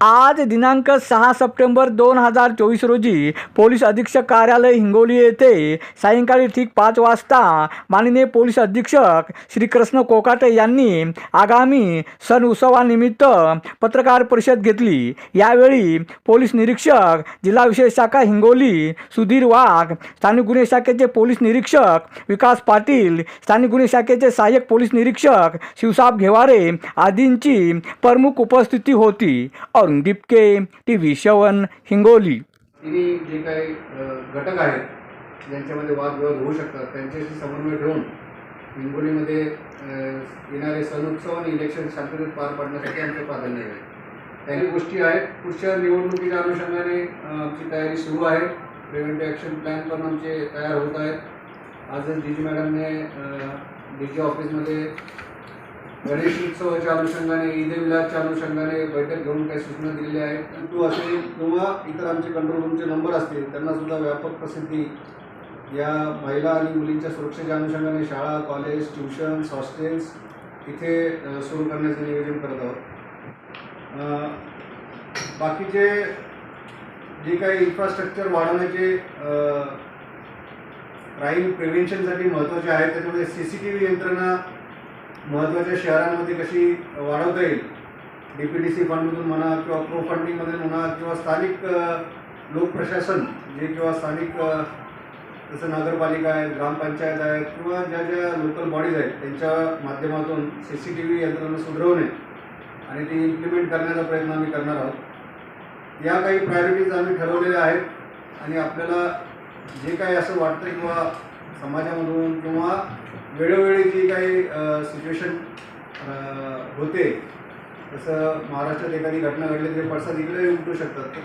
आज दिनांक सहा सप्टेंबर दोन हजार चोवीस रोजी पोलीस अधीक्षक कार्यालय हिंगोली येथे सायंकाळी ठीक पाच वाजता माननीय पोलीस अधीक्षक श्री कृष्ण कोकाटे यांनी आगामी सण उत्सवानिमित्त पत्रकार परिषद घेतली. यावेळी पोलीस निरीक्षक जिल्हा विशेष शाखा हिंगोली सुधीर वाघ स्थानिक गुन्हे शाखेचे पोलीस निरीक्षक विकास पाटील स्थानिक गुन्हे शाखेचे सहाय्यक पोलीस निरीक्षक शिवसाब घेवारे आदींची प्रमुख उपस्थिती होती. अरुण दिपके टी व्ही शवन हिंगोली. तिन्ही जे काही घटक आहेत ज्यांच्यामध्ये वादविवाद होऊ शकतात त्यांच्याशी समन्वय ठेवून हिंगोलीमध्ये येणारे सण उत्सव आणि इलेक्शन शांततेत पार पाडण्यासाठी आमचं प्राधान्य आहे. काही गोष्टी आहेत पुढच्या निवडणुकीच्या अनुषंगाने आमची तयारी सुरू आहे. प्रिव्हेंटिव्ह ॲक्शन प्लॅन पण आमचे तयार होत आहेत. आजच डी जी मॅडमने डी जी ऑफिसमध्ये गणेश उत्सवाच्या अनुषंगाने ईद ए मिलादच्या अनुषंगाने बैठक घेऊन काही सूचना दिलेल्या आहेत. परंतु असेल किंवा इतर आमचे कंट्रोल रूमचे नंबर असतील त्यांना सुद्धा व्यापक प्रसिद्धी या महिला आणि मुलींच्या सुरक्षेच्या अनुषंगाने शाळा कॉलेज ट्युशन्स हॉस्टेल्स इथे सुरू करण्याचं नियोजन करत आहोत. बाकीचे जे काही इन्फ्रास्ट्रक्चर वाढवण्याचे क्राईम प्रिव्हेन्शनसाठी महत्त्वाचे आहेत त्याच्यामध्ये सी सी टी व्ही यंत्रणा महत्त्वाच्या शहरांमध्ये कशी वाढवता येईल? डी पी डी सी फंडमधून म्हणा किंवा प्रो फंडिंगमधून म्हणा किंवा स्थानिक लोकप्रशासन जे किंवा स्थानिक जसं नगरपालिका आहेत ग्रामपंचायत आहेत किंवा ज्या ज्या लोकल बॉडीज आहेत त्यांच्या माध्यमातून सी सी टी व्ही यंत्रणा सुधरवणे आणि ती इम्प्लिमेंट करण्याचा प्रयत्न आम्ही करणार आहोत. या काही प्रायोरिटीज आम्ही ठरवलेल्या आहेत आणि आपल्याला जे काही असं वाटतं किंवा समाजामधून किंवा वेळोवेळी जी काही सिच्युएशन होते जसं महाराष्ट्रात एखादी घटना घडली तरी पडसाद इकडे उमटू शकतात.